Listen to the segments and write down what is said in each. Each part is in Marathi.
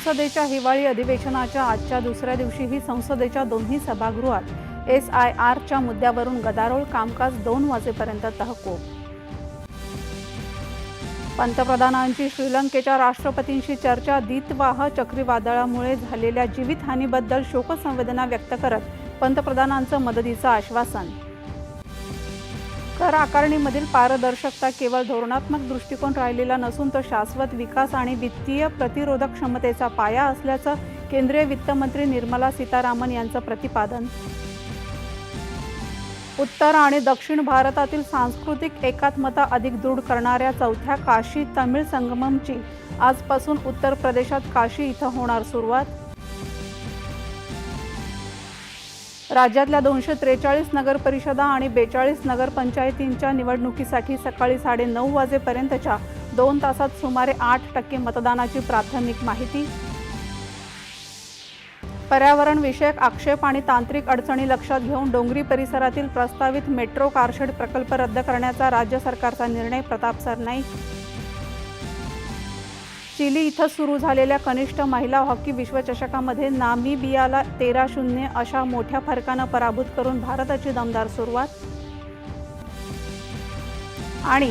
संसदेच्या हिवाळी अधिवेशनाच्या आजच्या दुसऱ्या दिवशीही संसदेच्या दोन्ही सभागृहात एस आय आरच्या मुद्द्यावरून गदारोळ कामकाज दोन वाजेपर्यंत तहकूब. पंतप्रधानांची श्रीलंकेच्या राष्ट्रपतींशी चर्चा दीतवाह चक्रीवादळामुळे झालेल्या जीवितहानीबद्दल शोकसंवेदना व्यक्त करत पंतप्रधानांचं मदतीचं आश्वासन. कर आकारणीमधील पारदर्शकता केवळ धोरणात्मक दृष्टिकोन राहिलेला नसून तो शाश्वत विकास आणि वित्तीय प्रतिरोधक क्षमतेचा पाया असल्याचं केंद्रीय वित्तमंत्री निर्मला सीतारामन यांचं प्रतिपादन. उत्तर आणि दक्षिण भारतातील सांस्कृतिक एकात्मता अधिक दृढ करणाऱ्या चौथ्या काशी तमिळ संगममची आजपासून उत्तर प्रदेशात काशी इथं होणार सुरुवात. राज्यातल्या दोनशे त्रेचाळीस नगरपरिषदा आणि बेचाळीस नगरपंचायतींच्या निवडणुकीसाठी सकाळी साडेनऊ वाजेपर्यंतच्या दोन तासात सुमारे आठ टक्के मतदानाची प्राथमिक माहिती. पर्यावरण विषयक आक्षेप आणि तांत्रिक अडचणी लक्षात घेऊन डोंगरी परिसरातील प्रस्तावित मेट्रो कारशेड प्रकल्प रद्द करण्याचा राज्य सरकारचा निर्णय प्रताप सरनाईक चिली इथं सुरू झालेल्या कनिष्ठ महिला हॉकी विश्वचषकामध्ये नामिबियाला तेरा शून्य अशा मोठ्या फरकानं पराभूत करून भारताची दमदार सुरुवात. आणि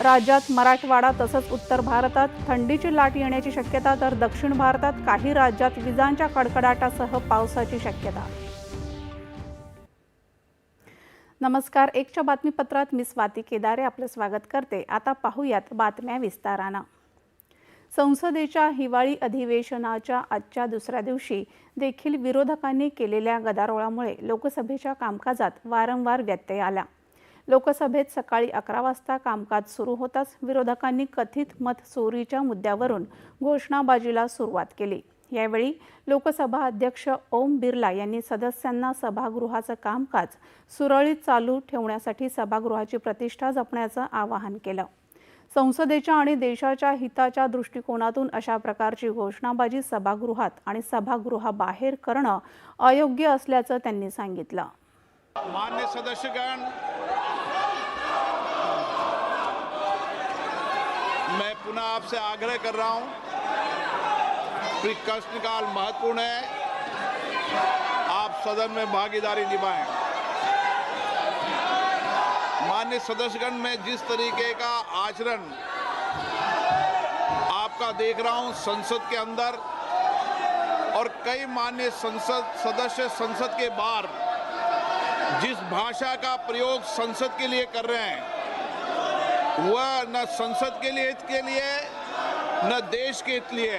राज्यात मराठवाडा तसंच उत्तर भारतात थंडीची लाट येण्याची शक्यता तर दक्षिण भारतात काही राज्यात विजांच्या कडकडाटासह पावसाची शक्यता. नमस्कार एकच्या बातमीपत्रात मी स्वाती केदारे आपलं स्वागत करते. आता पाहूयात बातम्या विस्तारानं. संसदेच्या हिवाळी अधिवेशनाच्या आजच्या दुसऱ्या दिवशी देखील विरोधकांनी केलेल्या गदारोळामुळे लोकसभेच्या कामकाजात वारंवार व्यत्यय आला. लोकसभेत सकाळी अकरा वाजता कामकाज सुरू होताच विरोधकांनी कथित मत चोरीच्या मुद्द्यावरून घोषणाबाजीला सुरुवात केली. यावेळी लोकसभा अध्यक्ष ओम बिर्ला यांनी सदस्यांना सभागृहाचं कामकाज सुरळीत चालू ठेवण्यासाठी सभागृहाची प्रतिष्ठा जपण्याचं आवाहन केलं. संसदेच्या आणि देशाच्या हिताच्या दृष्टिकोनातून अशा प्रकारची घोषणाबाजी सभागृहात आणि सभागृहाबाहेर करणं अयोग्य असल्याचं त्यांनी सांगितलं. मान्य सदस्यगण मैं पुनः आपसे आग्रह कर रहा हूं कि प्रश्नकाल महत्त्वपूर्ण है। आप सदन में भागीदारी निभाएं। मान्य सदस्यगण में जिस तरीके का आचरण आपका देख रहा हूँ संसद के अंदर, और कई मान्य संसद सदस्य संसद के बाहर जिस भाषा का प्रयोग संसद के लिए कर रहे हैं, वह न संसद के लिए के लिए, न देश के हित लिए।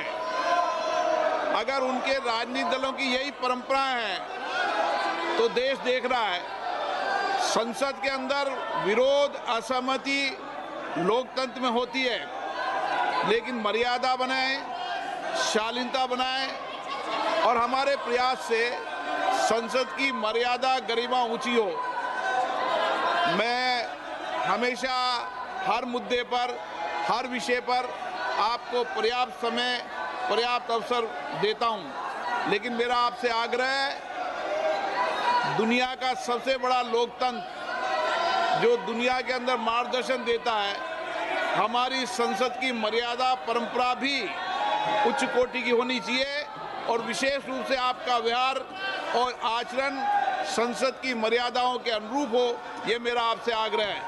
अगर उनके राजनीतिक दलों की यही परंपरा है तो देश देख रहा है। संसद के अंदर विरोध, असहमति लोकतंत्र में होती है। लेकिन मर्यादा बनाए, शालीनता बनाए और हमारे प्रयास से संसद की मर्यादा गरिमा ऊँची हो। मैं हमेशा हर मुद्दे पर, हर विषय पर आपको पर्याप्त समय, पर्याप्त अवसर देता हूँ। लेकिन मेरा आपसे आग्रह है दुनिया का सबसे बड़ा लोकतंत्र जो दुनिया के अंदर मार्गदर्शन देता है हमारी संसद की मर्यादा परंपरा भी उच्च कोटि की होनी चाहिए और विशेष रूप से आपका व्यवहार और आचरण संसद की मर्यादाओं के अनुरूप हो ये मेरा आपसे आग्रह है।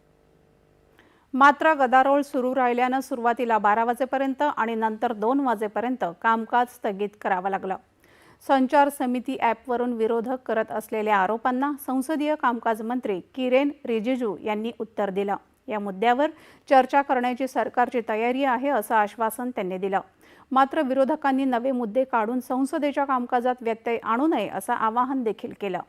मात्र गदारोळ सुरू राहिल्यानं सुरुवातीला बारा वाजेपर्यंत आणि नंतर दोन वाजेपर्यंत कामकाज स्थगित करावं लागलं. संचार समिती ॲपवरून विरोधक करत असलेल्या आरोपांना संसदीय कामकाज मंत्री किरेन रिजिजू यांनी उत्तर दिलं. या मुद्द्यावर चर्चा करण्याची सरकारची तयारी आहे असं आश्वासन त्यांनी दिलं. मात्र विरोधकांनी नवे मुद्दे काढून संसदेच्या कामकाजात व्यत्यय आणू नये असं आवाहन देखील केलं.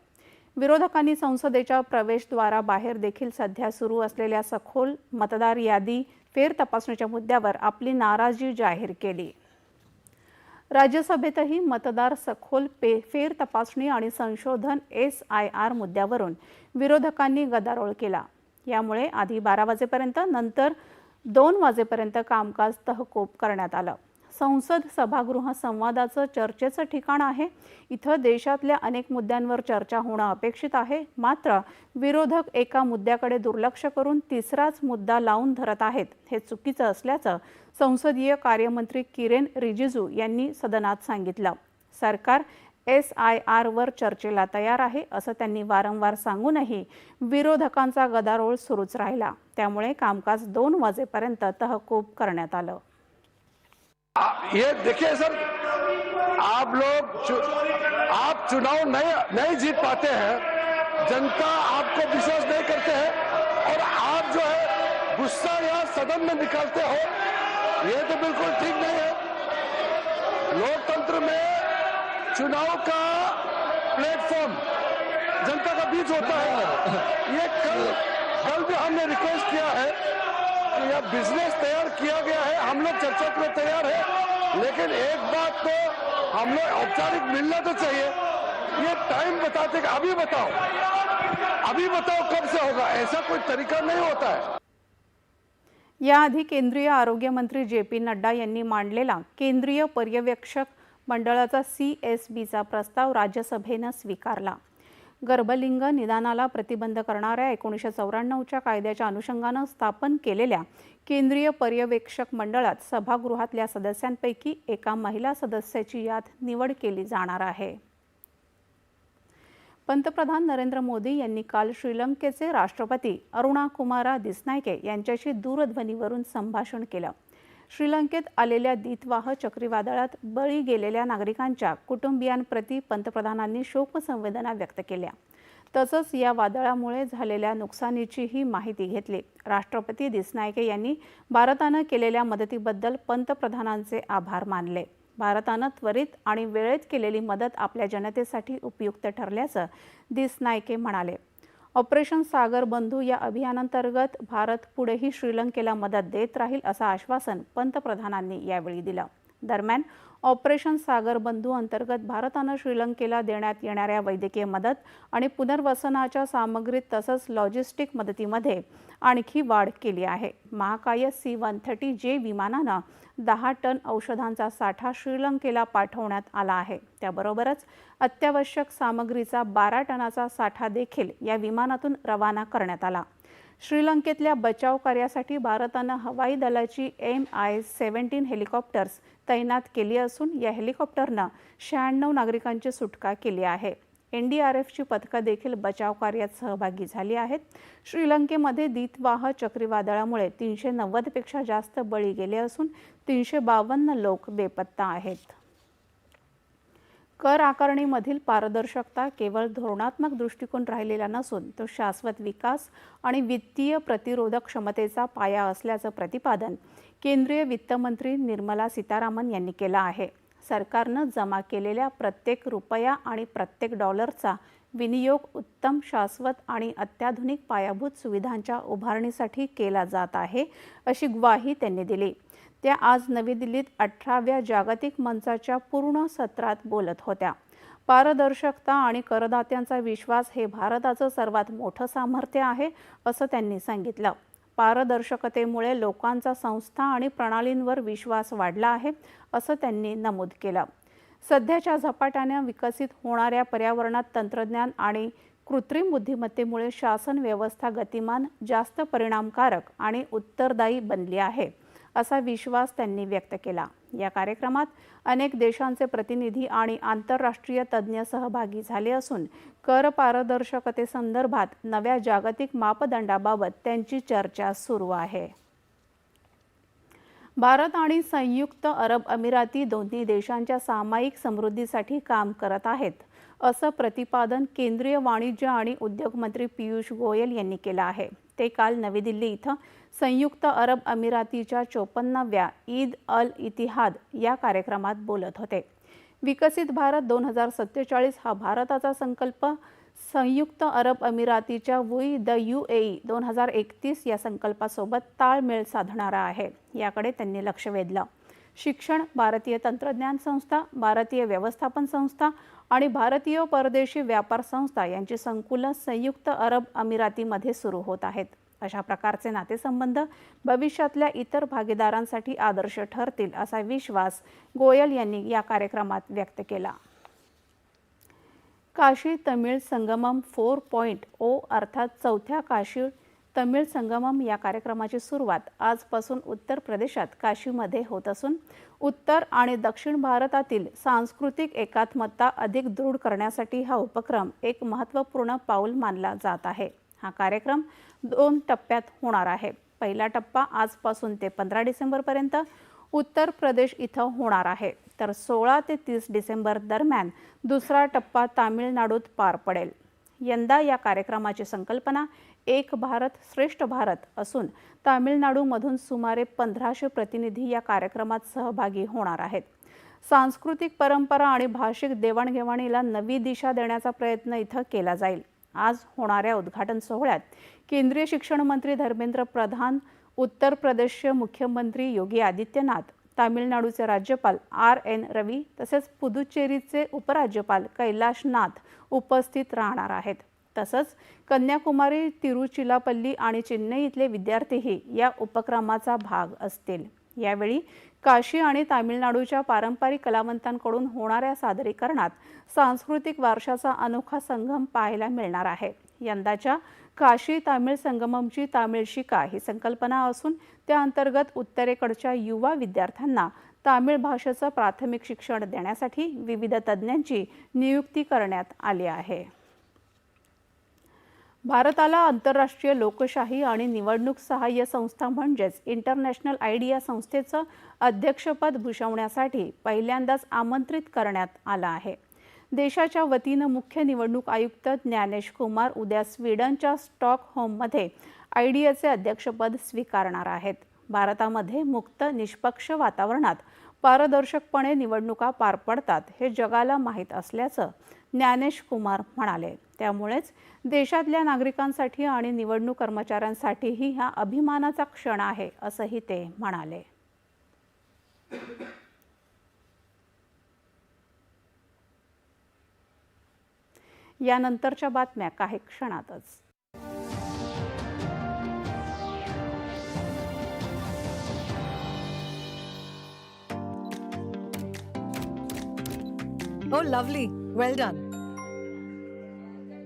विरोधकांनी संसदेच्या प्रवेशद्वाराबाहेर देखील सध्या सुरू असलेल्या सखोल मतदार यादी फेर तपासणीच्या मुद्द्यावर आपली नाराजी जाहीर केली. राज्यसभेतही मतदार सखोल पे फेर तपासणी आणि संशोधन एस आय आर मुद्द्यावरून विरोधकांनी गदारोळ केला. यामुळे आधी बारा वाजेपर्यंत नंतर दोन वाजेपर्यंत कामकाज तहकूब करण्यात आलं. संसद सभागृह संवादाचं चर्चेचं ठिकाण आहे. इथं देशातल्या अनेक मुद्द्यांवर चर्चा होणं अपेक्षित आहे. मात्र विरोधक एका मुद्द्याकडे दुर्लक्ष करून तिसराच मुद्दा लावून धरत आहेत. हे चुकीचं असल्याचं संसदीय कार्यमंत्री किरेन रिजिजू यांनी सदनात सांगितलं. सरकार एस आय आरवर चर्चेला तयार आहे असं त्यांनी वारंवार सांगूनही विरोधकांचा गदारोळ सुरूच राहिला. त्यामुळे कामकाज दोन वाजेपर्यंत तहकूब करण्यात आलं. आ- ये देखिए सर आप लोग चु, आप चुनाव नहीं नहीं जीत पाते हैं जनता आपको विश्वास नहीं करते हैं और आप जो है गुस्सा यहाँ सदन में निकालते हो ये तो बिल्कुल ठीक नहीं है। लोकतंत्र में चुनाव का प्लेटफॉर्म जनता का बीच होता है। ये कल कल भी हमने रिक्वेस्ट किया है कि यह बिजनेस तैयार किया गया है हम लोग चर्चा के लिए तैयार है। लेकिन एक बात तो हम लोग औपचारिक मिलना तो चाहिए। ये टाइम बताते कि अभी बताओ। अभी बताओ कब से होगा। ऐसा कोई तरीका नहीं होता है। याआधी केंद्रीय आरोग्य मंत्री जे पी नड्डा यांनी मांडलेला केंद्रीय पर्यवेक्षक मंडळाचा सी एस बीचा प्रस्ताव राज्यसभेनं स्वीकारला. गर्भलिंग निदानाला प्रतिबंध करणाऱ्या एकोणीसशे चौऱ्याण्णवच्या कायद्याच्या अनुषंगानं स्थापन केलेल्या केंद्रीय पर्यवेक्षक मंडळात सभागृहातल्या सदस्यांपैकी एका महिला सदस्याची यात निवड केली जाणार आहे. पंतप्रधान नरेंद्र मोदी यांनी काल श्रीलंकेचे राष्ट्रपती अरुणा कुमारा दिसनायके यांच्याशी दूरध्वनीवरून संभाषण केलं. श्रीलंकेत आलेल्या दितवाह चक्रीवादळात बळी गेलेल्या नागरिकांच्या कुटुंबियांप्रती पंतप्रधानांनी शोकसंवेदना व्यक्त केल्या. तसंच या वादळामुळे झालेल्या नुकसानीचीही माहिती घेतली. राष्ट्रपती दिसनायके यांनी भारतानं केलेल्या मदतीबद्दल पंतप्रधानांचे आभार मानले. भारतानं त्वरित आणि वेळेत केलेली मदत आपल्या जनतेसाठी उपयुक्त ठरल्याचं दिसनायके म्हणाले. ऑपरेशन सागर बंधू या अभियानांतर्गत भारत पुढेही श्रीलंकेला मदत देत राहील असं आश्वासन पंतप्रधानांनी यावेळी दिलं. दरम्यान ऑपरेशन सागर बंधू अंतर्गत भारतानं श्रीलंकेला देण्यात येणाऱ्या वैद्यकीय मदत आणि पुनर्वसनाच्या सामग्रीत तसंच लॉजिस्टिक मदतीमध्ये आणखी वाढ केली आहे. महाकाय सी वन थर्टी जे विमानानं दहा टन औषधांचा साठा श्रीलंकेला पाठवण्यात आला आहे. त्याबरोबरच अत्यावश्यक सामग्रीचा बारा टनाचा साठा देखील या विमानातून रवाना करण्यात आला. श्रीलंकेतल्या बचाव कार्यासाठी भारतानं हवाई दलाची एम आय सेव्हन्टीन हेलिकॉप्टर्स तैनात केली असून या हेलिकॉप्टरनं शहाण्णव नागरिकांची सुटका केली आहे. एन डी आर एफची पथकं देखील बचाव कार्यात सहभागी झाली आहेत. श्रीलंकेमध्ये दितवाह चक्रीवादळामुळे तीनशे नव्वदपेक्षा जास्त बळी गेले असून तीनशे बावन्न लोक बेपत्ता आहेत. कर आकारणीमधील पारदर्शकता केवळ धोरणात्मक दृष्टिकोन राहिलेला नसून तो शाश्वत विकास आणि वित्तीय प्रतिरोधक क्षमतेचा पाया असल्याचं प्रतिपादन केंद्रीय वित्तमंत्री निर्मला सीतारामन यांनी केलं आहे. सरकारनं जमा केलेल्या प्रत्येक रुपया आणि प्रत्येक डॉलरचा विनियोग उत्तम शाश्वत आणि अत्याधुनिक पायाभूत सुविधांच्या उभारणीसाठी केला जात आहे अशी ग्वाही त्यांनी दिली. त्या आज नवी दिल्लीत अठराव्या जागतिक मंचाच्या पूर्ण सत्रात बोलत होत्या. पारदर्शकता आणि करदात्यांचा विश्वास हे भारताचं सर्वात मोठं सामर्थ्य आहे असं त्यांनी सांगितलं. पारदर्शकतेमुळे लोकांचा संस्था आणि प्रणालींवर विश्वास वाढला आहे असं त्यांनी नमूद केलं. सध्याच्या झपाट्याने विकसित होणाऱ्या पर्यावरणात तंत्रज्ञान आणि कृत्रिम बुद्धिमत्तेमुळे शासन व्यवस्था गतिमान जास्त परिणामकारक आणि उत्तरदायी बनली आहे. असा विश्वास त्यांनी व्यक्त केला. या कार्यक्रमात अनेक देशांचे प्रतिनिधी आणि आंतरराष्ट्रीय तज्ज्ञ सहभागी झाले असून कर पारदर्शकतेसंदर्भात नव्या जागतिक मापदंडाबाबत त्यांची चर्चा सुरू आहे. भारत आणि संयुक्त अरब अमिराती दोन्ही देशांच्या सामायिक समृद्धीसाठी काम करत आहेत असं प्रतिपादन केंद्रीय वाणिज्य आणि उद्योग मंत्री पियुष गोयल यांनी केलं आहे. ते काल नवी दिल्ली इथं संयुक्त अरब अमिरातीच्या चोपन्नाव्या ईद अल इतिहाद या कार्यक्रमात बोलत होते. विकसित भारत दोन हजार सत्तेचाळीस हा भारताचा संकल्प. संयुक्त अरब अमिरातीच्या वुई द यू ए दोन हजार एकतीस या संकल्पासोबत ताळमेळ साधणारा आहे याकडे त्यांनी लक्ष वेधलं. शिक्षण भारतीय तंत्रज्ञान संस्था भारतीय व्यवस्थापन संस्था आणि भारतीय परदेशी व्यापार संस्था यांची संकुलं संयुक्त अरब अमिरातीमध्ये सुरू होत आहेत. अशा प्रकारचे नातेसंबंध भविष्यातल्या इतर भागीदारांसाठी आदर्श ठरतील असा विश्वास गोयल यांनी या कार्यक्रमात व्यक्त केला. Kashi Tamil Sangamam four point O अर्थात चौथ्या काशी तमिळ संगमम या कार्यक्रमाची सुरुवात आजपासून उत्तर प्रदेशात काशीमध्ये होत असून उत्तर आणि दक्षिण भारतातील सांस्कृतिक एकात्मता अधिक दृढ करण्यासाठी हा उपक्रम एक महत्त्वपूर्ण पाऊल मानला जात आहे. हा कार्यक्रम दोन टप्प्यात होणार आहे. पहिला टप्पा आजपासून ते पंधरा डिसेंबरपर्यंत उत्तर प्रदेश इथं होणार आहे. तर सोळा ते तीस डिसेंबर दरम्यान दुसरा टप्पा तामिळनाडूत पार पडेल. यंदा या कार्यक्रमाची संकल्पना एक भारत श्रेष्ठ भारत असून तामिळनाडूमधून सुमारे पंधराशे प्रतिनिधी या कार्यक्रमात सहभागी होणार आहेत. सांस्कृतिक परंपरा आणि भाषिक देवाणघेवाणीला नवी दिशा देण्याचा प्रयत्न इथं केला जाईल. आज होणाऱ्या उद्घाटन सोहळ्यात केंद्रीय शिक्षण मंत्री धर्मेंद्र प्रधान उत्तर प्रदेशचे मुख्यमंत्री योगी आदित्यनाथ तामिळनाडूचे राज्यपाल आर एन रवी तसेच पुदुचेरीचे उपराज्यपाल कैलाश नाथ उपस्थित राहणार आहेत. तसंच कन्याकुमारी तिरुचिलापल्ली आणि चेन्नई इथले विद्यार्थीही या उपक्रमाचा भाग असतील. यावेळी काशी आणि तामिळनाडूच्या पारंपरिक कलावंतांकडून होणाऱ्या सादरीकरणात सांस्कृतिक वारशाचा अनोखा संगम पाहायला मिळणार आहे. यंदाच्या काशी तामिळ संगममची तामिळ शिका ही संकल्पना असून त्या अंतर्गत उत्तरेकडच्या युवा विद्यार्थ्यांना तामिळ भाषेचं प्राथमिक शिक्षण देण्यासाठी विविध तज्ज्ञांची नियुक्ती करण्यात आली आहे. भारताला आंतरराष्ट्रीय लोकशाही आणि निवडणूक सहाय्य संस्था म्हणजेच इंटरनॅशनल आयडिया संस्थेचं अध्यक्षपद भूषवण्यासाठी पहिल्यांदाच आमंत्रित करण्यात आलं आहे. देशाच्या वतीनं मुख्य निवडणूक आयुक्त ज्ञानेश कुमार उद्या स्वीडनच्या स्टॉकहोममध्ये आयडियाचे अध्यक्षपद स्वीकारणार आहेत. भारतामध्ये मुक्त निष्पक्ष वातावरणात पारदर्शकपणे निवडणुका पार पडतात हे जगाला माहीत असल्याचं ज्ञानेश कुमार म्हणाले. त्यामुळेच देशातल्या नागरिकांसाठी आणि निवडणूक कर्मचाऱ्यांसाठीही हा अभिमानाचा क्षण आहे असंही ते म्हणाले. यानंतरच्या बातम्या काही क्षणातच. Oh, lovely. Well done.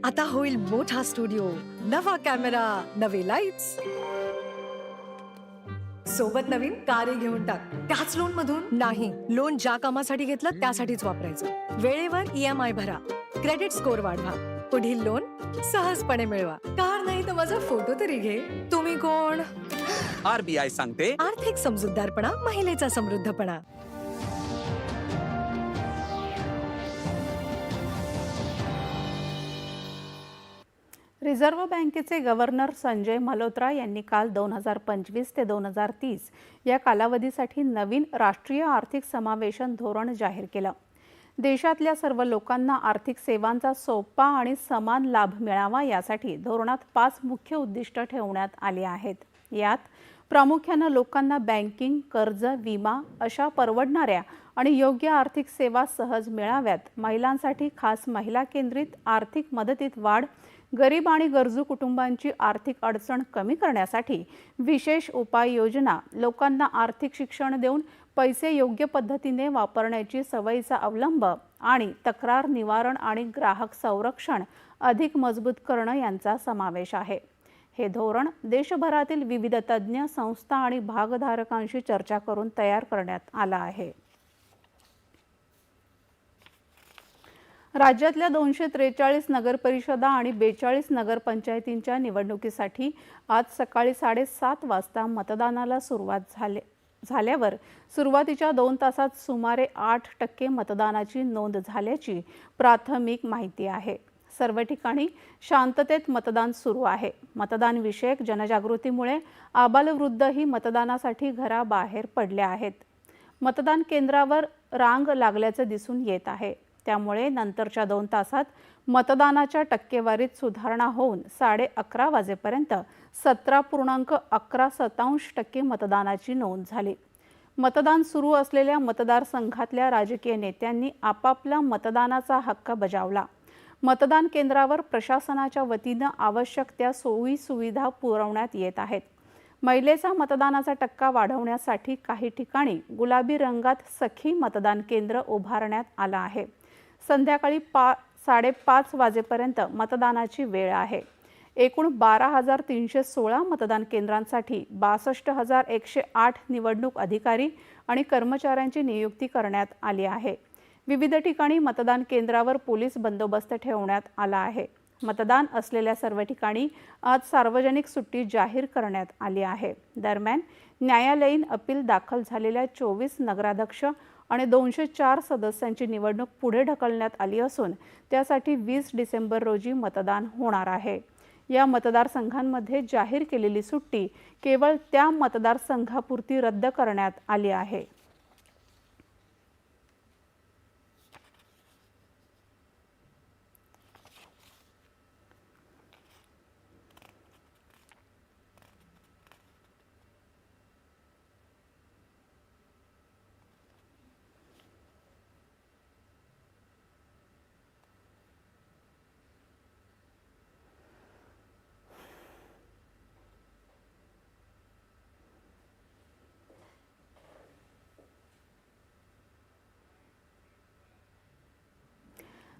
आता होईल मोठा स्टुडिओ. नवा कॅमेरा नवे लाईट्स सोबत नवीन कारही घेऊन टाक. त्याच लोन मधून नाही. लोन ज्या कामासाठी घेतलं त्यासाठीच वापरायचं. वेळेवर ई एम आय भरा. क्रेडिट स्कोअर वाढवा. पुढील लोन सहजपणे मिळवा. कार नाही तर माझा फोटो तरी घे. तुम्ही कोण? आरबीआय सांगते. आर्थिक समजूतदारपणा महिलेचा समृद्धपणा. रिझर्व्ह बँकेचे गव्हर्नर संजय मल्होत्रा यांनी काल दोन हजार पंचवीस ते दोन हजार तीस या कालावधीसाठी नवीन राष्ट्रीय आर्थिक समावेशन धोरण जाहीर केलं. देशातल्या सर्व लोकांना आर्थिक सेवांचा सोपा आणि समान लाभ मिळावा यासाठी धोरणात पाच मुख्य उद्दिष्ट ठेवण्यात आली आहेत. यात प्रामुख्यानं लोकांना बँकिंग कर्ज विमा अशा परवडणाऱ्या आणि योग्य आर्थिक सेवा सहज मिळाव्यात. महिलांसाठी खास महिला केंद्रित आर्थिक मदतीत वाढ गरीब आणि गरजू कुटुंबांची आर्थिक अडचण कमी करण्यासाठी विशेष उपाययोजना लोकांना आर्थिक शिक्षण देऊन पैसे योग्य पद्धतीने वापरण्याची सवयीचा अवलंब आणि तक्रार निवारण आणि ग्राहक संरक्षण अधिक मजबूत करणं यांचा समावेश आहे. हे धोरण देशभरातील विविध तज्ज्ञ संस्था आणि भागधारकांशी चर्चा करून तयार करण्यात आलं आहे. राज्यातल्या दोनशे त्रेचाळीस नगरपरिषदा आणि बेचाळीस नगरपंचायतींच्या निवडणुकीसाठी आज सकाळी साडेसात वाजता मतदानाला सुरुवात झाले. झाल्यावर सुरुवातीच्या दोन तासात सुमारे आठ टक्के मतदानाची नोंद झाल्याची प्राथमिक माहिती आहे. सर्व ठिकाणी शांततेत मतदान सुरू आहे. मतदानविषयक जनजागृतीमुळे आबालवृद्धही मतदानासाठी घराबाहेर पडले आहेत. मतदान केंद्रावर रांग लागल्याचं दिसून येत आहे. त्यामुळे नंतरच्या दोन तासात मतदानाच्या टक्केवारीत सुधारणा होऊन साडे अकरा वाजेपर्यंत सतरा पूर्णांक अकरा शतांश टक्के मतदानाची नोंद झाली. मतदान सुरू असलेल्या मतदारसंघातल्या राजकीय नेत्यांनी आपापला मतदानाचा हक्क बजावला. मतदान केंद्रावर प्रशासनाच्या वतीनं आवश्यक त्या सोयी सुविधा पुरवण्यात येत आहेत. महिलेचा मतदानाचा टक्का वाढवण्यासाठी काही ठिकाणी गुलाबी रंगात सखी मतदान केंद्र उभारण्यात आलं आहे. संध्याकाळी पा साडेपाच वाजेपर्यंत मतदानाची वेळ आहे. एकूण बारा हजार तीनशे सोळा मतदान केंद्रांसाठी बासष्ट हजार एकशे आठ निवडणूक अधिकारी आणि कर्मचाऱ्यांची नियुक्ती करण्यात आली आहे. विविध ठिकाणी मतदान केंद्रावर पोलीस बंदोबस्त ठेवण्यात आला आहे. मतदान असलेल्या सर्व ठिकाणी आज सार्वजनिक सुट्टी जाहीर करण्यात आली आहे. दरम्यान न्यायालयीन अपील दाखल झालेल्या चोवीस नगराध्यक्ष आणि दोनशे चार सदस्यांची निवडणूक पुढे ढकलण्यात आली असून त्यासाठी वीस डिसेंबर रोजी मतदान होणार आहे. या मतदारसंघांमध्ये जाहीर केलेली सुट्टी केवळ त्या मतदारसंघापुरती रद्द करण्यात आली आहे.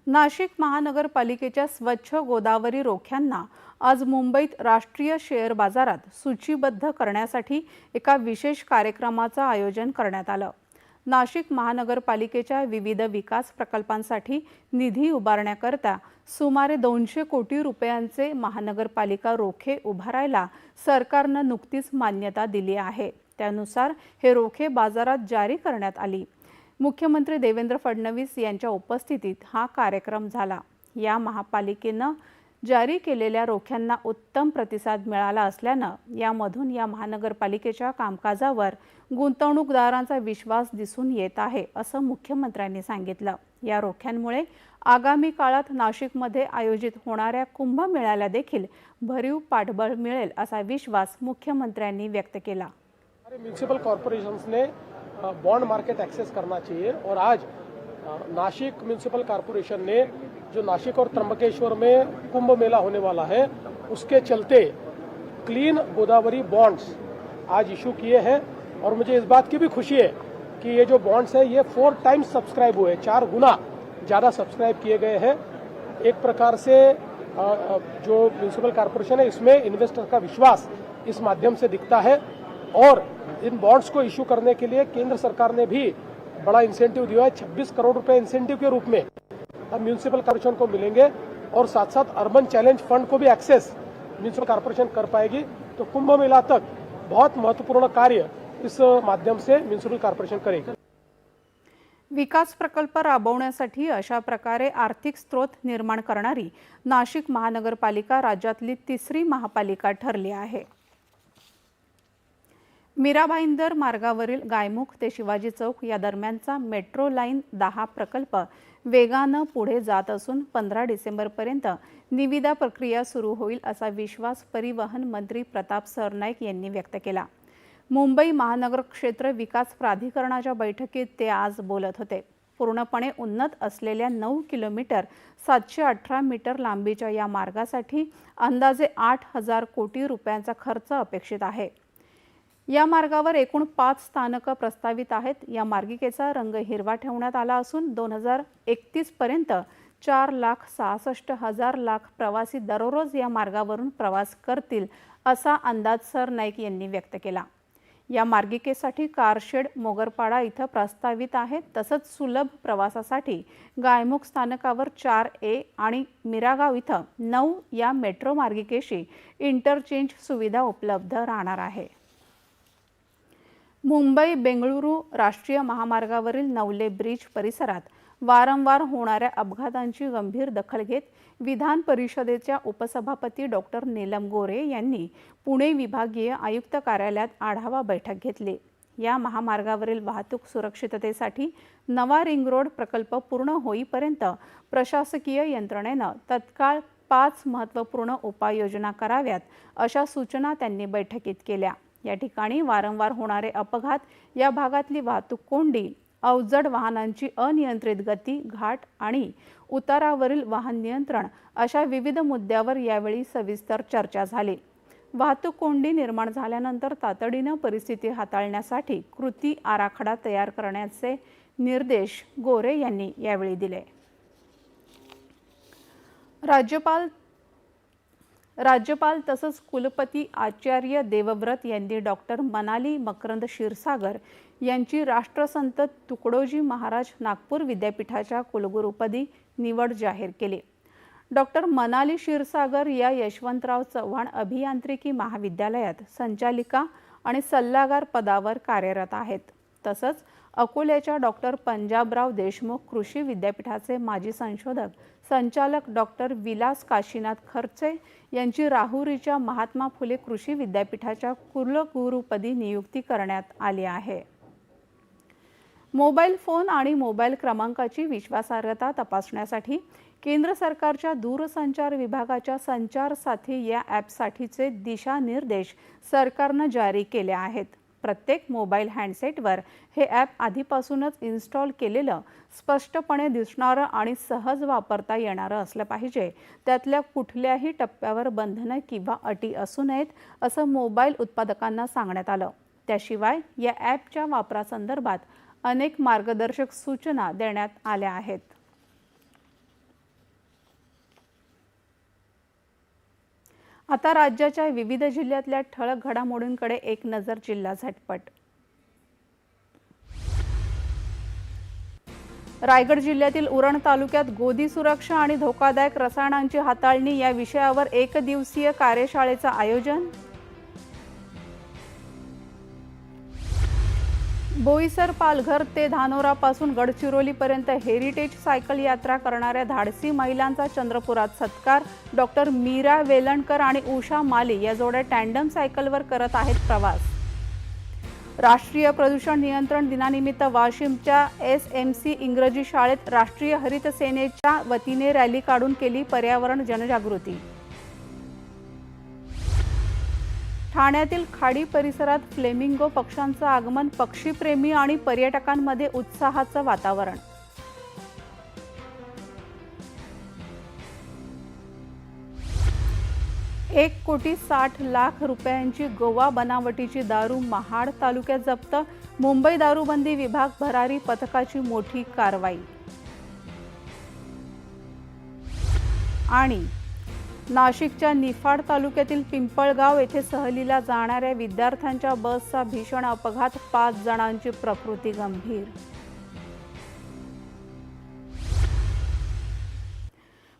नाशिक महानगरपालिकेच्या स्वच्छ गोदावरी रोख्यांना आज मुंबईत राष्ट्रीय शेअर बाजारात सूचीबद्ध करण्यासाठी एका विशेष कार्यक्रमाचं आयोजन करण्यात आलं. नाशिक महानगरपालिकेच्या विविध विकास प्रकल्पांसाठी निधी उभारण्याकरता सुमारे दोनशे कोटी रुपयांचे महानगरपालिका रोखे उभारायला सरकारनं नुकतीच मान्यता दिली आहे. त्यानुसार हे रोखे बाजारात जारी करण्यात आली. मुख्यमंत्री देवेंद्र फडणवीस यांच्या उपस्थितीत हा कार्यक्रम झाला. या महापालिकेनं जारी केलेल्या रोख्यांना उत्तम प्रतिसाद मिळाला असल्यानं यामधून या महानगरपालिकेच्या कामकाजावर गुंतवणूकदारांचा विश्वास दिसून येत आहे असं मुख्यमंत्र्यांनी सांगितलं. या रोख्यांमुळे आगामी काळात नाशिकमध्ये आयोजित होणाऱ्या कुंभमेळ्याला देखील भरीव पाठबळ मिळेल असा विश्वास मुख्यमंत्र्यांनी व्यक्त केला. म्युन्सिपल कॉर्पोरेशन्सने बॉन्ड मार्केट एक्सेस करना चाहिए। और आज नासिक म्यूनसिपल कॉरपोरेशन ने जो नासिक और त्र्यंबकेश्वर में कुंभ मेला होने वाला है, उसके चलते क्लीन गोदावरी बॉन्ड्स आज इशू किए हैं। और मुझे इस बात की भी खुशी है कि ये जो बॉन्ड्स है, ये फोर टाइम्स सब्सक्राइब हुए चार गुना ज़्यादा सब्सक्राइब किए गए हैं। एक प्रकार से जो म्यूनसिपल कॉरपोरेशन है, इसमें इन्वेस्टर का विश्वास इस माध्यम से दिखता है। और इन बॉन्ड्स को इशू करने के लिए केंद्र सरकार ने भी बड़ा इंसेंटिव दिया है। 26 करोड़ रुपए इंसेंटिव के रूप में अब म्यूनसिपल कॉर्पोरेशन को मिलेंगे और साथ साथ अर्बन चैलेंज फंड को भी एक्सेस म्यूनसिपल कॉर्पोरेशन कर पाएगी। तो कुंभ मेला तक बहुत महत्त्वपूर्ण कार्य इस माध्यम से म्युनिसिपल कॉर्पोरेशन करेगी। विकास प्रकल्प राबवण्यासाठी अशा प्रकारे आर्थिक स्रोत निर्माण करणारी नाशिक महानगरपालिका राज्यातली तिसरी महापालिका ठरली आहे. मीरा भाईंदर मार्गावरील गायमुख ते शिवाजी चौक या दरम्यानचा मेट्रो लाईन दहा प्रकल्प वेगानं पुढे जात असून पंधरा डिसेंबरपर्यंत निविदा प्रक्रिया सुरू होईल असा विश्वास परिवहन मंत्री प्रताप सरनाईक यांनी व्यक्त केला. मुंबई महानगर क्षेत्र विकास प्राधिकरणाच्या बैठकीत ते आज बोलत होते. पूर्णपणे उन्नत असलेल्या नऊ किलोमीटर सातशे अठरा मीटर लांबीच्या या मार्गासाठी अंदाजे आठ हजार कोटी रुपयांचा खर्च अपेक्षित आहे. या मार्गावर एकूण पाच स्थानकं प्रस्तावित आहेत. या मार्गिकेचा रंग हिरवा ठेवण्यात आला असून दोन हजार एकतीसपर्यंत चार लाख सहासष्ट हजार लाख प्रवासी दररोज या मार्गावरून प्रवास करतील असा अंदाज सर नाईक यांनी व्यक्त केला. या मार्गिकेसाठी कारशेड मोगरपाडा इथं प्रस्तावित आहे तसंच सुलभ प्रवासासाठी गायमुख स्थानकावर चार ए आणि मिरागाव इथं नऊ या मेट्रो मार्गिकेशी इंटरचेंज सुविधा उपलब्ध राहणार आहे. मुंबई बेंगळुरू राष्ट्रीय महामार्गावरील नवले ब्रिज परिसरात वारंवार होणाऱ्या अपघातांची गंभीर दखल घेत विधान परिषदेच्या उपसभापती डॉक्टर नीलम गोरे यांनी पुणे विभागीय आयुक्त कार्यालयात आढावा बैठक घेतली. या महामार्गावरील वाहतूक सुरक्षिततेसाठी नवा रिंग रोड प्रकल्प पूर्ण होईपर्यंत प्रशासकीय यंत्रणेनं तत्काळ पाच महत्त्वपूर्ण उपाययोजना कराव्यात अशा सूचना त्यांनी बैठकीत केल्या. या ठिकाणी वारंवार होणारे अपघात या भागातली वाहतूक कोंडी अवजड वाहनांची अनियंत्रित गती घाट आणि उतारावरील वाहन नियंत्रण अशा विविध मुद्द्यावर यावेळी सविस्तर चर्चा झाली. वाहतूक कोंडी निर्माण झाल्यानंतर तातडीनं परिस्थिती हाताळण्यासाठी कृती आराखडा तयार करण्याचे निर्देश गोरे यांनी यावेळी दिले. राज्यपाल राज्यपाल तसंच कुलपती आचार्य देवव्रत यांनी डॉक्टर मनाली मकरंद क्षीरसागर यांची राष्ट्रसंत तुकडोजी महाराज नागपूर विद्यापीठाच्या कुलगुरुपदी निवड जाहीर केली. डॉक्टर मनाली क्षीरसागर या यशवंतराव चव्हाण अभियांत्रिकी महाविद्यालयात संचालिका आणि सल्लागार पदावर कार्यरत आहेत. तसंच अकोल्याच्या डॉक्टर पंजाबराव देशमुख कृषी विद्यापीठाचे माजी संशोधक संचालक डॉक्टर विलास काशीनाथ खर्चे यांची राहुरीच्या महात्मा फुले कृषी विद्यापीठाच्या कुलगुरुपदी नियुक्ती करण्यात आली आहे. मोबाईल फोन आणि मोबाईल क्रमांकाची विश्वासार्हता तपासण्यासाठी केंद्र सरकारच्या दूरसंचार विभागाच्या संचार साथी या ॲपसाठीचे दिशानिर्देश सरकारनं जारी केले आहेत. प्रत्येक मोबाईल हँडसेटवर हे ॲप आधीपासूनच इन्स्टॉल केलेलं स्पष्टपणे दिसणारं आणि सहज वापरता येणारं असलं पाहिजे. त्यातल्या कुठल्याही टप्प्यावर बंधनं किंवा अटी असू नयेत असं मोबाईल उत्पादकांना सांगण्यात आलं. त्याशिवाय या ॲपच्या वापरासंदर्भात अनेक मार्गदर्शक सूचना देण्यात आल्या आहेत. आता राज्याच्या विविध जिल्ह्यातल्या ठळक घडामोडींकडे एक नजर जिल्हा झटपट. रायगड जिल्ह्यातील उरण तालुक्यात गोदी सुरक्षा आणि धोकादायक रसायनांची हाताळणी या विषयावर एक दिवसीय कार्यशाळेचं आयोजन बोईसर पालघर ते धानोरापासून गडचिरोलीपर्यंत हेरिटेज सायकल यात्रा करणाऱ्या धाडसी महिलांचा चंद्रपुरात सत्कार. डॉक्टर मीरा वेलणकर आणि उषा माली या जोड्या टँडम सायकलवर करत आहेत प्रवास. राष्ट्रीय प्रदूषण नियंत्रण दिनानिमित्त वाशिमच्या एस एम सी इंग्रजी शाळेत राष्ट्रीय हरित सेनेच्या वतीने रॅली काढून केली पर्यावरण जनजागृती. ठाण्यातील खाडी परिसरात फ्लेमिंगो पक्ष्यांचं आगमन पक्षीप्रेमी आणि पर्यटकांमध्ये उत्साहाचं वातावरण. एक कोटी साठ लाख रुपयांची गोवा बनावटीची दारू महाड तालुक्यात जप्त. मुंबई दारूबंदी विभाग भरारी पथकाची मोठी कारवाई. आणि नाशिकच्या निफाड तालुक्यातील पिंपळगाव येथे सहलीला जाणाऱ्या विद्यार्थ्यांच्या बसचा भीषण अपघात पाच जणांची प्रकृती गंभीर.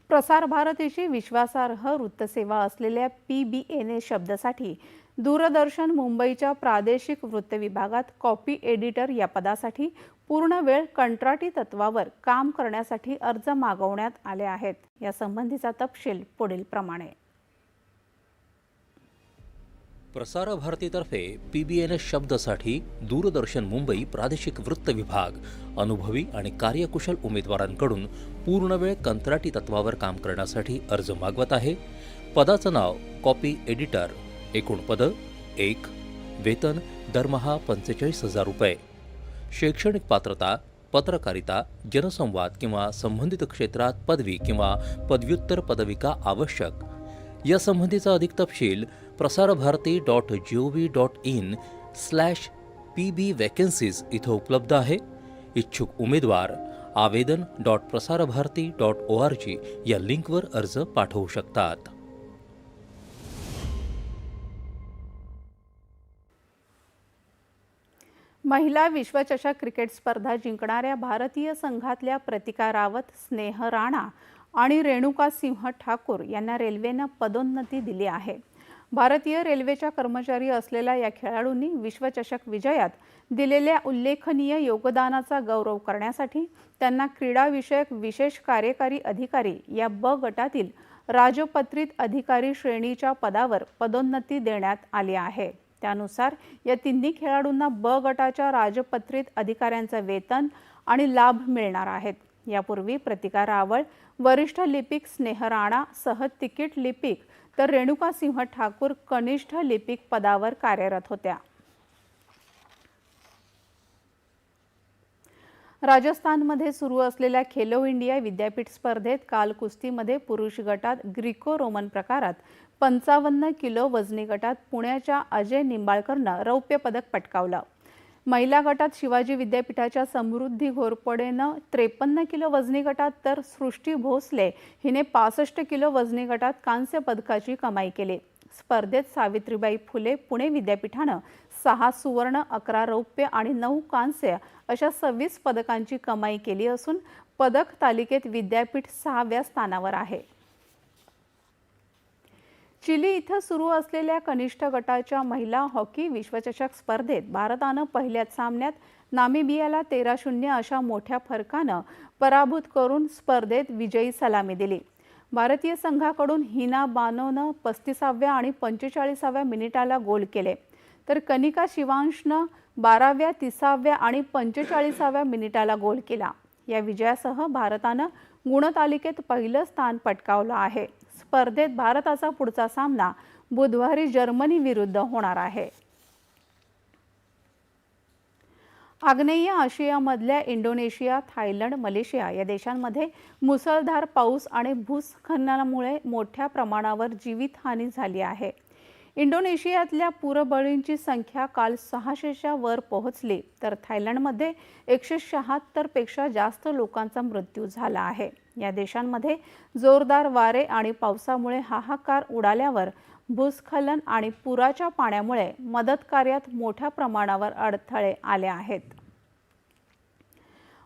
प्रसार भारतीची विश्वासार्ह वृत्तसेवा असलेल्या पी बी एन ए शब्दासाठी दूरदर्शन मुंबईच्या प्रादेशिक वृत्त विभागात कॉपी एडिटर या पदासाठी पूर्ण वेळ कंत्राटी तत्वावर काम करण्यासाठी अर्ज मागवण्यात आले आहेत. या संबंधीचा तपशील पुढील प्रमाणे. प्रसार भारतीतर्फे पी बी एन एस शब्दसाठी दूरदर्शन मुंबई प्रादेशिक वृत्त विभाग अनुभवी आणि कार्यकुशल उमेदवारांकडून पूर्णवेळ कंत्राटी तत्वावर काम करण्यासाठी अर्ज मागवत आहे. पदाचं नाव कॉपी एडिटर एकूण पदं एक वेतन दरमहा पंचेचाळीस हजार रुपये. शैक्षणिक पात्रता, पत्रकारिता, जनसंवाद किंवा संबंधित क्षेत्रात पदवी किंवा पदव्युत्तर पदविका आवश्यक. यासंबंधीचा अधिक तपशील Prasarbharati dot G O V dot in slash P B vacancies इथं उपलब्ध आहे. इच्छुक उमेदवार आवेदन dot Prasarbharati dot O R G या लिंकवर अर्ज़ पाठवू शकतात. महिला विश्वचषक क्रिकेट स्पर्धा जिंकणाऱ्या भारतीय संघातल्या प्रतिका रावत स्नेह राणा आणि रेणुका सिंह ठाकूर यांना रेल्वेनं पदोन्नती दिली आहे. भारतीय रेल्वेच्या कर्मचारी असलेल्या या खेळाडूंनी विश्वचषक विजयात दिलेल्या उल्लेखनीय योगदानाचा गौरव करण्यासाठी त्यांना क्रीडाविषयक विशेष कार्यकारी अधिकारी या ब गटातील राजपत्रित अधिकारी श्रेणीच्या पदावर पदोन्नती देण्यात आली आहे. त्यानुसार या तिन्ही खेळाडूंना ब गटाच्या राजपत्रित अधिकाऱ्यांचं वेतन आणि लाभ मिळणार आहेत. यापूर्वी प्रतिका रावळ वरिष्ठ लिपिक स्नेह राणा सह तिकीट लिपिक तर रेणुका सिंह ठाकूर कनिष्ठ लिपिक पदावर कार्यरत होत्या. राजस्थानमध्ये सुरू असलेल्या खेलो इंडिया विद्यापीठ स्पर्धेत काल कुस्तीमध्ये पुरुष गटात ग्रीको रोमन प्रकारात पंचावन्न किलो वजनी गटात पुण्याच्या अजय निंबाळकरनं रौप्य पदक पटकावलं. महिला गटात शिवाजी विद्यापीठाच्या समृद्धी घोरपडेनं त्रेपन्न किलो वजनी गटात तर सृष्टी भोसले हिने पासष्ट किलो वजनी गटात कांस्य पदकाची कमाई केली. स्पर्धेत सावित्रीबाई फुले पुणे विद्यापीठानं सहा सुवर्ण अकरा रौप्य आणि नऊ कांस्य अशा सव्वीस पदकांची कमाई केली असून पदक तालिकेत विद्यापीठ सहाव्या स्थानावर आहे. चिली इथं सुरू असलेल्या कनिष्ठ गटाच्या महिला हॉकी विश्वचषक स्पर्धेत भारतानं पहिल्याच सामन्यात नामिबियाला तेरा शून्य अशा मोठ्या फरकानं पराभूत करून स्पर्धेत विजयी सलामी दिली. भारतीय संघाकडून हिना बानोनं पस्तीसाव्या आणि पंचेचाळीसाव्या मिनिटाला गोल केले. तर कनिका शिवांशनं बाराव्या तिसाव्या आणि पंचेचाळीसाव्या मिनिटाला गोल केला. या विजयासह भारतानं गुणतालिकेत पहिलं स्थान पटकावलं आहे. स्पर्धेत भारताचा पुढचा सामना बुधवारी जर्मनी विरुद्ध होणार आहे. आग्नेय आशियामधल्या इंडोनेशिया थायलंड मलेशिया या देशांमध्ये मुसळधार पाऊस आणि भूस्खलनामुळे मोठ्या प्रमाणावर जीवितहानी झाली आहे. इंडोनेशियातल्या पूरबळींची संख्या काल सहाशेच्या वर पोहोचली तर थायलंडमध्ये एकशे शहात्तरपेक्षा जास्त लोकांचा मृत्यू झाला आहे. या देशांमध्ये जोरदार वारे आणि पावसामुळे हाहाकार उडाल्यावर भूस्खलन आणि पुराच्या पाण्यामुळे मदत कार्यात मोठ्या प्रमाणावर अडथळे आले आहेत.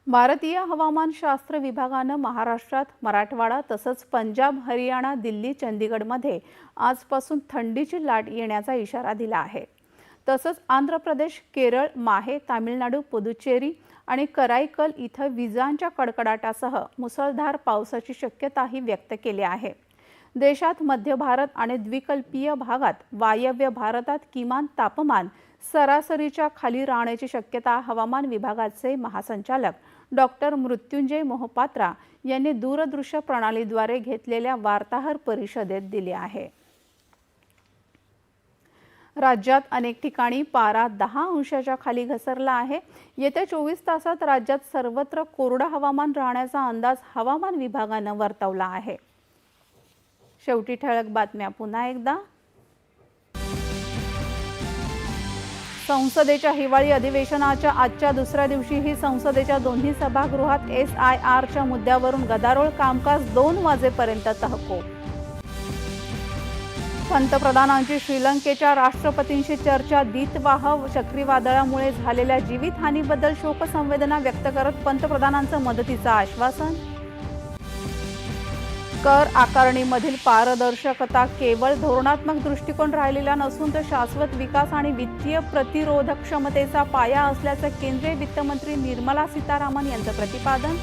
भारतीय हवामानशास्त्र विभागानं महाराष्ट्रात मराठवाडा तसंच पंजाब हरियाणा दिल्ली चंदीगडमध्ये आजपासून थंडीची लाट येण्याचा इशारा दिला आहे. तसंच आंध्र प्रदेश केरळ माहे तामिळनाडू पुदुचेरी आणि कराईकल इथं विजांच्या कडकडाटासह मुसळधार पावसाची शक्यताही व्यक्त केली आहे. देशात मध्य भारत आणि द्विकल्पीय भागात वायव्य भारतात किमान तापमान सरासरीच्या खाली राहण्याची शक्यता हवामान विभागाचे महासंचालक डॉक्टर मृत्युंजय मोहपात्रा यांनी दूरदृश्य प्रणालीद्वारे घेतलेल्या वार्ताहर परिषदेत दिली आहे. राज्यात अनेक ठिकाणी पारा दहा अंशाच्या खाली घसरला आहे. येत्या चोवीस तासात राज्यात सर्वत्र कोरडं हवामान राहण्याचा अंदाज हवामान विभागानं वर्तवला आहे. शेवटी ठळक बातम्या पुन्हा एकदा. संसदेच्या हिवाळी अधिवेशनाच्या आजच्या दुसऱ्या दिवशीही संसदेच्या दोन्ही सभागृहात एस आय आरच्या मुद्द्यावरून गदारोळ कामकाज दोन वाजेपर्यंत तहकूब पंतप्रधानांची श्रीलंकेच्या राष्ट्रपतींशी चर्चा दीतवाह चक्रीवादळामुळे झालेल्या जीवितहानीबद्दल शोकसंवेदना व्यक्त करत पंतप्रधानांचं मदतीचं आश्वासन. कर आकारणीमधील पारदर्शकता केवळ धोरणात्मक दृष्टिकोन राहिलेला नसून तर शाश्वत विकास आणि वित्तीय प्रतिरोधक क्षमतेचा पाया असल्याचं केंद्रीय वित्तमंत्री निर्मला सीतारामन यांचं प्रतिपादन.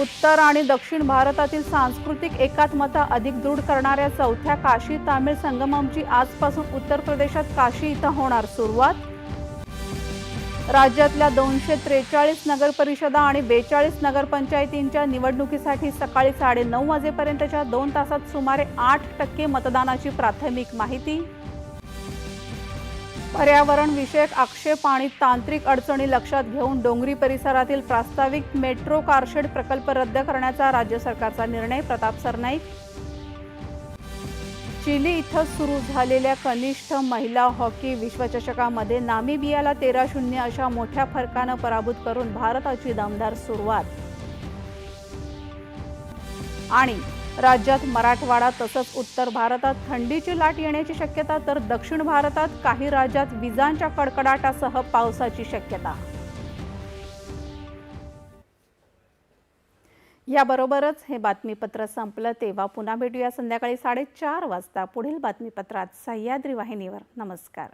उत्तर आणि दक्षिण भारतातील सांस्कृतिक एकात्मता अधिक दृढ करणाऱ्या चौथ्या काशी तामिळ संगममची आजपासून उत्तर प्रदेशात काशी इथं होणार सुरुवात. राज्यातल्या दोनशे त्रेचाळीस नगर परिषदा आणि बेचाळीस नगरपंचायतींच्या निवडणुकीसाठी सकाळी साडेनऊ वाजेपर्यंतच्या दोन तासात सुमारे आठ टक्के मतदानाची प्राथमिक माहिती. पर्यावरण विषयक आक्षेप आणि तांत्रिक अडचणी लक्षात घेऊन डोंगरी परिसरातील प्रास्ताविक मेट्रो कारशेड प्रकल्प रद्द करण्याचा राज्य सरकारचा निर्णय प्रताप सरनाईक. चिली इथं सुरू झालेल्या कनिष्ठ महिला हॉकी विश्वचषकामध्ये नामिबियाला तेरा शून्य अशा मोठ्या फरकानं पराभूत करून भारताची दमदार सुरुवात. आणि राज्यात मराठवाडा तसंच उत्तर भारतात थंडीची लाट येण्याची शक्यता तर दक्षिण भारतात काही राज्यात विजांच्या कडकडाटासह पावसाची शक्यता. याबरोबरच हे बातमीपत्र संपलं तेव्हा पुन्हा भेटूया संध्याकाळी साडेचार वाजता. पुढील बातमीपत्रात सह्याद्री वाहिनीवर. नमस्कार.